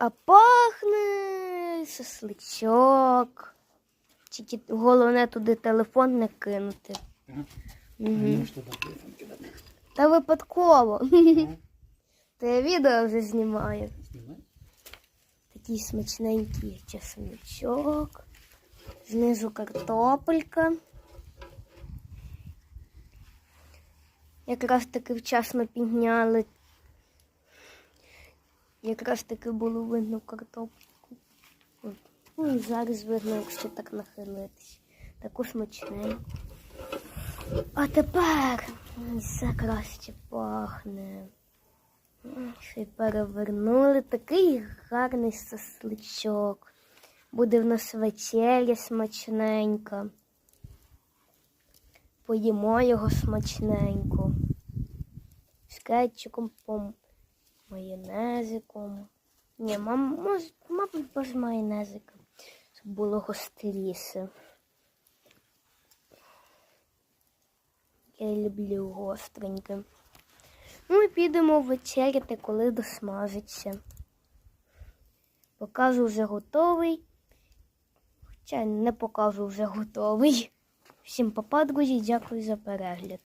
а пахне шашличок. Тільки головне туди телефон не кинути. Ага. Угу. Та випадково. Ага. То я відео вже знімаю. Знімай. Такий смачненький чесничок. Знизу картопелька. Якраз таки вчасно підняли. Якраз таки було видно картопельку. От. Ну і зараз видно, якщо так нахилитись. Таку смачненьку. А тепер все краще пахне. Ще й перевернули такий гарний сосличок. Буде в нас вечеря смачненька. Поїмо його смачненько. З кетчуком, по майонезиком. Ні, мам, мож, мабуть, без майонезика. Щоб було гостріше. Я люблю гостреньке. Ну і підемо вечеряти, коли досмажиться. Покажу вже готовий. Хоча не покажу вже готовий. Всім папа, друзі, дякую за перегляд.